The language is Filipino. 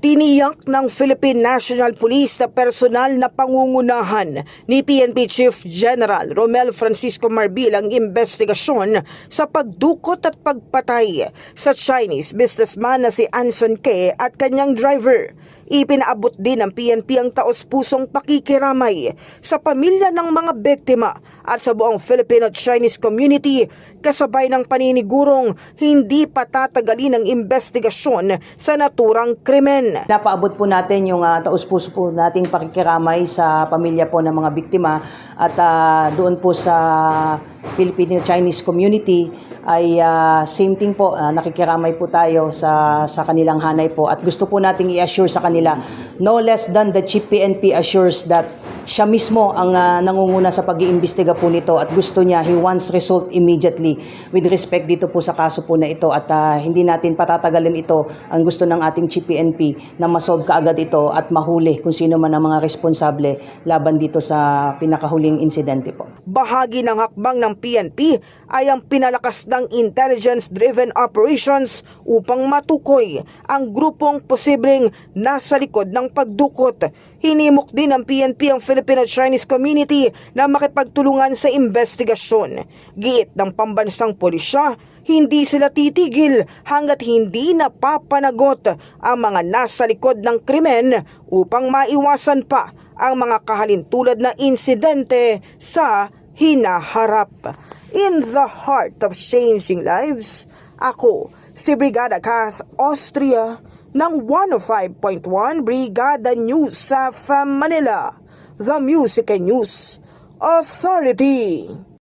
Tiniyak ng Philippine National Police na personal na pangungunahan ni PNP Chief General Romel Francisco Marbil ang investigasyon sa pagdukot at pagpatay sa Chinese businessman na si Anson Ke at kanyang driver. Ipinaabot din ng PNP ang taos-pusong pakikiramay sa pamilya ng mga biktima at sa buong Filipino Chinese community kasabay ng paninigurong hindi patatagalin ang investigasyon sa naturang krimen. Napaabot po natin yung uh, taus-puso po nating pakikiramay sa pamilya po ng mga biktima at ah, doon po sa Filipino-Chinese community ay ah, same thing po, ah, nakikiramay po tayo sa, sa kanilang hanay po. At gusto po nating i-assure sa kanila no less than the Chief PNP assures that siya mismo ang ah, nangunguna sa pag-iimbestiga po nito. At gusto niya, he wants result immediately with respect dito po sa kaso po na ito. At ah, hindi natin patatagalin ito. Ang gusto ng ating Chief PNP na masolve kaagad ito at mahuli kung sino man ang mga responsable laban dito sa pinakahuling insidente po. Bahagi ng hakbang ng PNP ay ang pinalakas ng intelligence-driven operations upang matukoy ang grupong posibleng nasa likod ng pagdukot. Hinimok din ng PNP ang Filipino-Chinese community na makipagtulungan sa investigasyon. Giit ng pambansang pulisya, hindi sila titigil hanggat hindi napapanagot ang mga nasa likod ng krimen upang maiwasan pa ang mga kahalintulad na insidente sa hinaharap. In the heart of changing lives, ako si Brigada Kath Austria ng 105.1 Brigada News sa Manila, the Music and News Authority.